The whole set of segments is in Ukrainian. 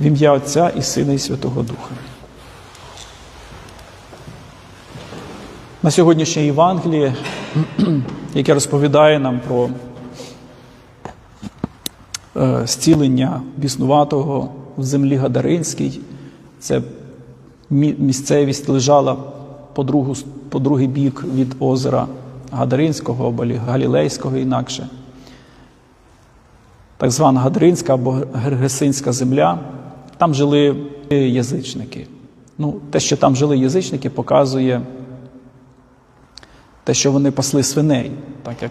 В ім'я Отця і Сина і Святого Духа. На сьогоднішнє Євангеліє, яке розповідає нам про е, зцілення біснуватого в землі Гадаринській, це місцевість лежала по, другу, по другий бік від озера Гадаринського або Галілейського інакше. Так звана Гадаринська або Гергесинська земля. Там жили язичники. Ну, те, що там жили язичники, показує те, що вони пасли свиней, так як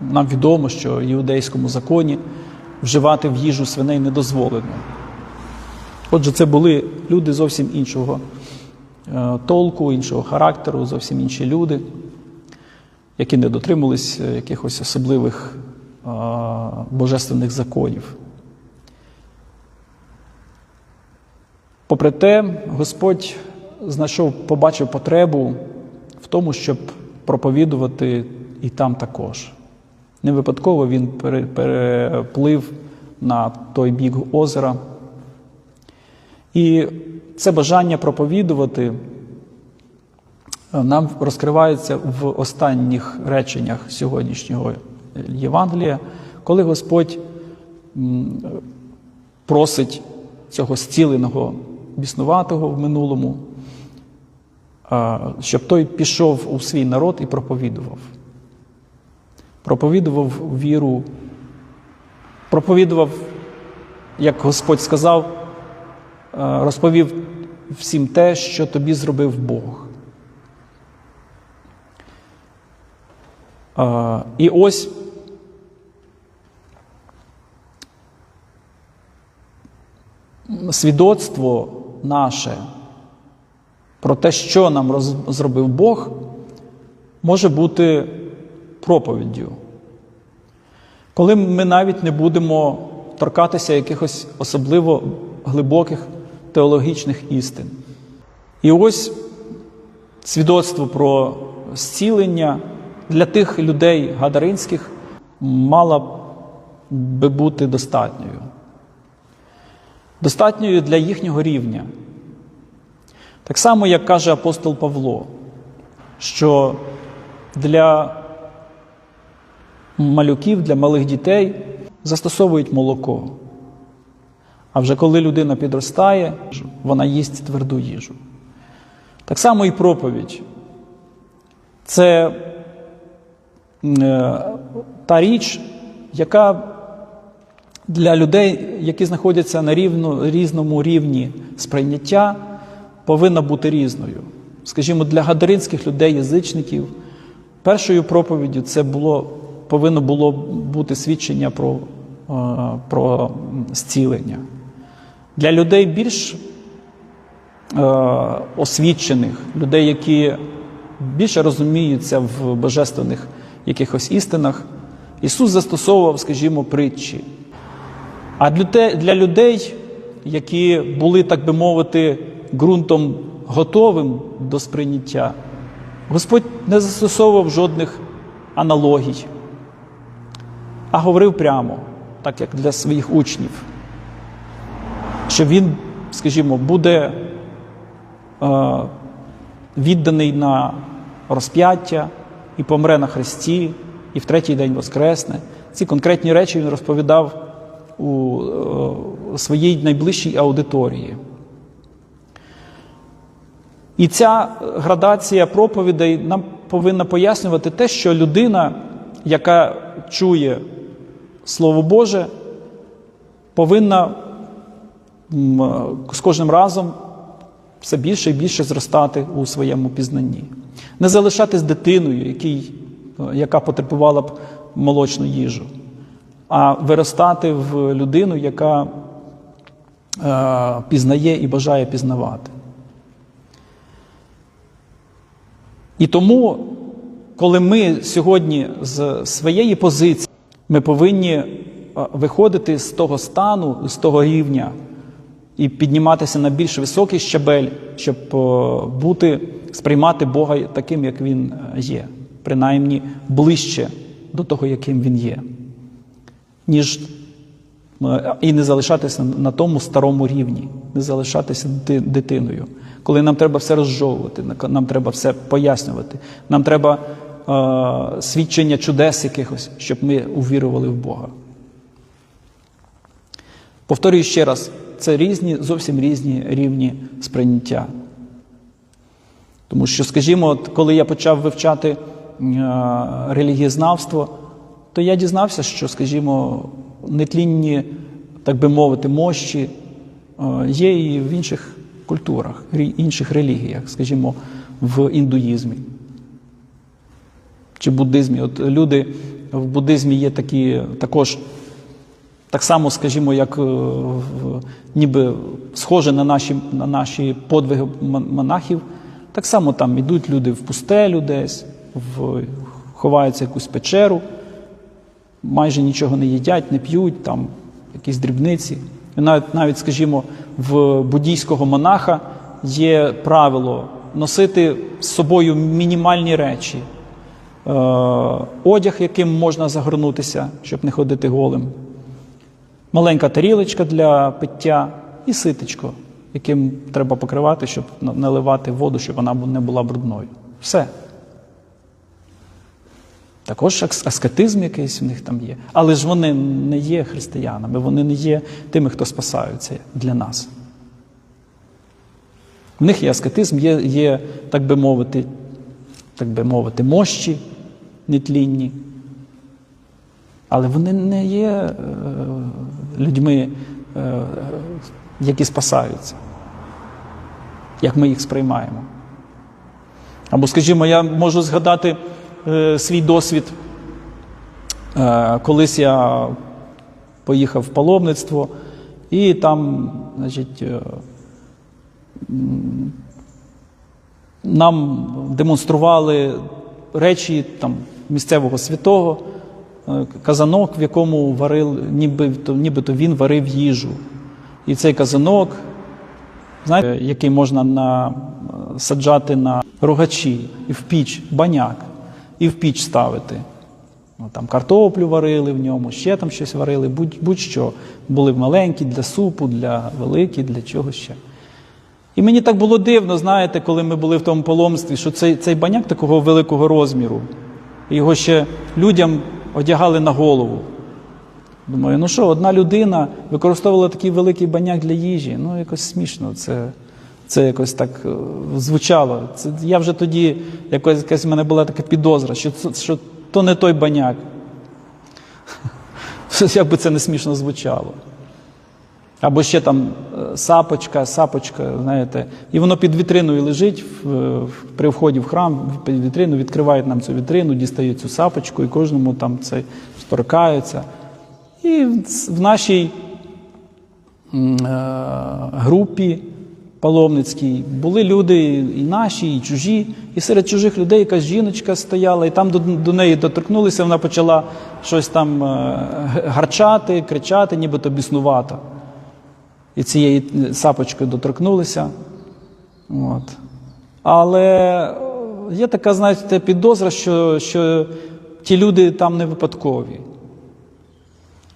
нам відомо, що в іудейському законі вживати в їжу свиней не дозволено. Отже, це були люди зовсім іншого е, толку, іншого характеру, зовсім інші люди, які не дотримувались е, якихось особливих божественних законів. Попри те, Господь знайшов, побачив потребу в тому, щоб проповідувати і там також. Не випадково він переплив на той бік озера. І це бажання проповідувати е, нам розкривається в останніх реченнях сьогоднішнього Євангелія, коли Господь просить цього зціленого біснуватого в минулому, щоб той пішов у свій народ і проповідував. Проповідував віру, проповідував, як Господь сказав, розповів всім те, що тобі зробив Бог. І ось свідоцтво наше про те, що нам роз- зробив Бог, може бути проповіддю. Коли ми навіть не будемо торкатися якихось особливо глибоких теологічних істин. І ось свідоцтво про зцілення для тих людей гадаринських мало би бути достатньою. Достатньою для їхнього рівня. Так само, як каже апостол Павло, що для малюків, для малих дітей застосовують молоко. А вже коли людина підростає, вона їсть тверду їжу. Так само і проповідь. Це е, та річ, яка для людей, які знаходяться на рівно, різному рівні сприйняття, повинна бути різною. Скажімо, для гадаринських людей, язичників, першою проповіддю це було, повинно було бути свідчення про, е, про зцілення. Для людей більш е, освічених, людей, які більше розуміються в божественних якихось істинах, Ісус застосовував, скажімо, притчі. А для, людей, які були, так би мовити, ґрунтом готовим до сприйняття, Господь не застосовував жодних аналогій, а говорив прямо, так як для своїх учнів, що він, скажімо, буде е, відданий на розп'яття і помре на хресті, і в третій день воскресне. Ці конкретні речі він розповідав у е, своїй найближчій аудиторії. І ця градація проповідей нам повинна пояснювати те, що людина, яка чує Слово Боже, повинна з кожним разом все більше і більше зростати у своєму пізнанні. Не залишатись дитиною, який, е, яка потребувала б молочну їжу, а виростати в людину, яка е, пізнає і бажає пізнавати. І тому, коли ми сьогодні з своєї позиції, ми повинні е, виходити з того стану, з того рівня і підніматися на більш високий щабель, щоб е, бути, сприймати Бога таким, як Він е, є, принаймні ближче до того, яким Він є, ніж Е, І не залишатися на тому старому рівні, не залишатися дитиною. Коли нам треба все розжовувати, нам треба все пояснювати, нам треба е, свідчення чудес якихось, щоб ми увірували в Бога. Повторюю ще раз, це різні, зовсім різні рівні сприйняття. Тому що, скажімо, от коли я почав вивчати е, релігієзнавство, то я дізнався, що, скажімо, нетлінні, так би мовити, мощі е, є і в інших культурах, інших релігіях, скажімо, в індуїзмі чи буддизмі. От люди в буддизмі є такі також. Так само, скажімо, як е, ніби схоже на наші, на наші подвиги монахів, так само там йдуть люди в пустелю десь, в, ховаються в якусь печеру, майже нічого не їдять, не п'ють, там якісь дрібниці. І навіть, навіть, скажімо, в буддійського монаха є правило носити з собою мінімальні речі, е, одяг, яким можна загорнутися, щоб не ходити голим маленька тарілочка для пиття і ситечко, яким треба покривати, щоб наливати воду, щоб вона не була брудною. Все. Також аскетизм якийсь у них там є. Але ж вони не є християнами, вони не є тими, хто спасаються для нас. В них є аскетизм, є, є так би мовити, так би мовити, мощі нетлінні. Але вони не є е, людьми, е, які спасаються, як ми їх сприймаємо. Або, скажімо, я можу згадати е, свій досвід. Е, колись я поїхав в паломництво, і там, значить, е, нам демонстрували речі там, місцевого святого, казанок, в якому варив, нібито, нібито він варив їжу. І цей казанок, знаєте, який можна на, саджати на рогачі в піч, баняк, і в піч ставити. Ну, там картоплю варили в ньому, ще там щось варили, будь- будь-що. Були маленькі для супу, для великі, для чого ще. І мені так було дивно, знаєте, коли ми були в тому паломстві, що цей, цей баняк такого великого розміру, його ще людям одягали на голову. Думаю, ну що, одна людина використовувала такий великий баняк для їжі. Ну, якось смішно. Це, це якось так е, звучало. Це, я вже тоді, якось, якась в мене була така підозра, що, що то не той баняк. Як би це не смішно звучало. Або ще там е, сапочка, сапочка, знаєте, і воно під вітриною лежить при вході в храм, під вітрину, відкривають нам цю вітрину, дістають цю сапочку, і кожному там це торкаються. І в нашій е, групі паломницькій були люди і наші, і чужі, і серед чужих людей якась жіночка стояла, і там до, до неї доторкнулися, вона почала щось там е, гарчати, кричати, нібито біснувата. І цією сапочкою доторкнулися. От. Але є така, знаєте, підозра, що, що ті люди там не випадкові.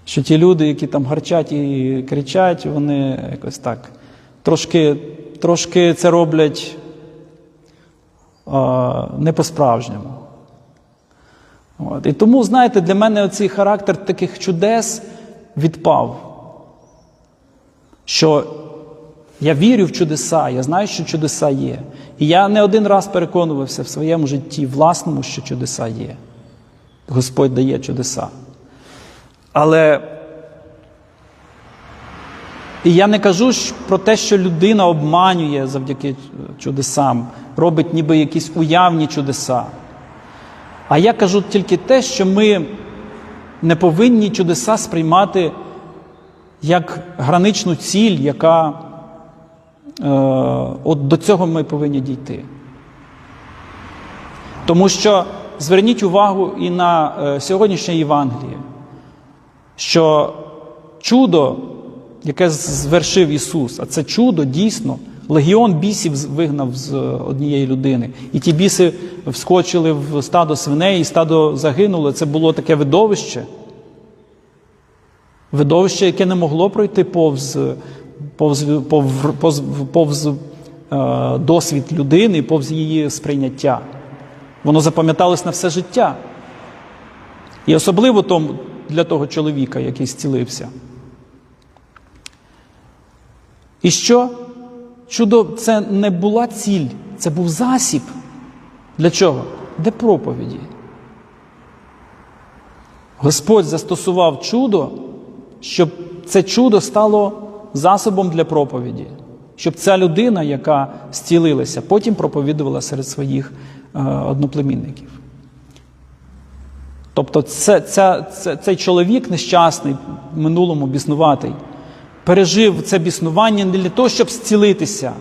Що ті люди, які там гарчать і кричать, вони якось так трошки, трошки це роблять а, не по-справжньому. От. І тому, знаєте, для мене оцей характер таких чудес відпав. Що я вірю в чудеса, я знаю, що чудеса є. І я не один раз переконувався в своєму житті власному, що чудеса є. Господь дає чудеса. Але і я не кажу про те, що людина обманює завдяки чудесам, робить ніби якісь уявні чудеса. А я кажу тільки те, що ми не повинні чудеса сприймати як граничну ціль, яка е, от до цього ми повинні дійти. Тому що зверніть увагу і на е, сьогоднішнє Євангеліє, що чудо, яке звершив Ісус, а це чудо дійсно, легіон бісів вигнав з е, однієї людини. І ті біси вскочили в стадо свиней, і стадо загинуло. Це було таке видовище. Видовище, яке не могло пройти повз, повз, повз, повз, повз е, досвід людини, повз її сприйняття. Воно запам'яталось на все життя. І особливо тому, для того чоловіка, який зцілився. І що? Чудо це не була ціль, це був засіб. Для чого? Для проповіді. Господь застосував чудо, щоб це чудо стало засобом для проповіді, щоб ця людина, яка зцілилася, потім проповідувала серед своїх е, одноплемінників. Тобто, це, ця, це, цей чоловік нещасний, минулому біснуватий, пережив це біснування не для того, щоб зцілитися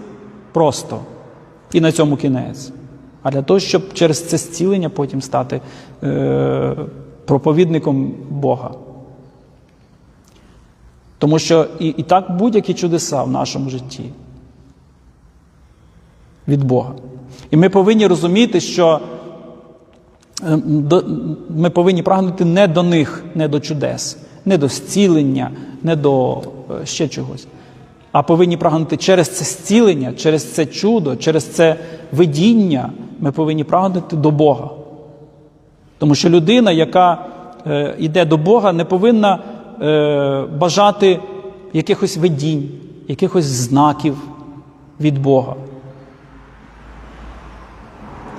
просто і на цьому кінець, а для того, щоб через це зцілення потім стати е, проповідником Бога. Тому що і, і так будь-які чудеса в нашому житті від Бога. І ми повинні розуміти, що е, ми повинні прагнути не до них, не до чудес, не до зцілення, не до е, ще чогось. А повинні прагнути через це зцілення, через це чудо, через це видіння, ми повинні прагнути до Бога. Тому що людина, яка е, йде до Бога, не повинна е, бажати якихось видінь, якихось знаків від Бога.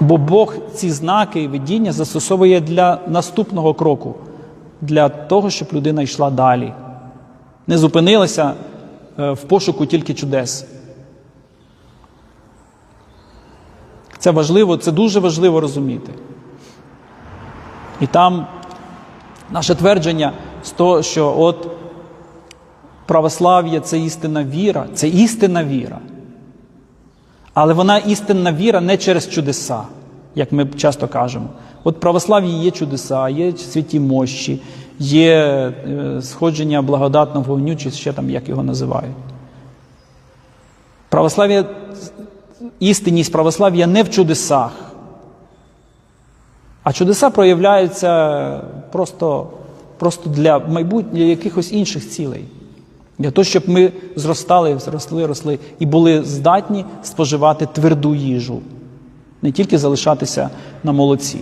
Бо Бог ці знаки і видіння застосовує для наступного кроку, для того, щоб людина йшла далі, не зупинилася е, в пошуку тільки чудес. Це важливо, це дуже важливо розуміти. І там наше твердження з того, що от православ'я це істинна віра, це істинна віра. Але вона істинна віра не через чудеса, як ми часто кажемо. От православ'ї є чудеса, є святі мощі, є е, сходження благодатного вогню, чи ще там як його називають. Православ'я, істинність православ'я не в чудесах. А чудеса проявляються просто, просто для майбутніх якихось інших цілей. Для того, щоб ми зростали, зросли, росли і були здатні споживати тверду їжу, не тільки залишатися на молоці.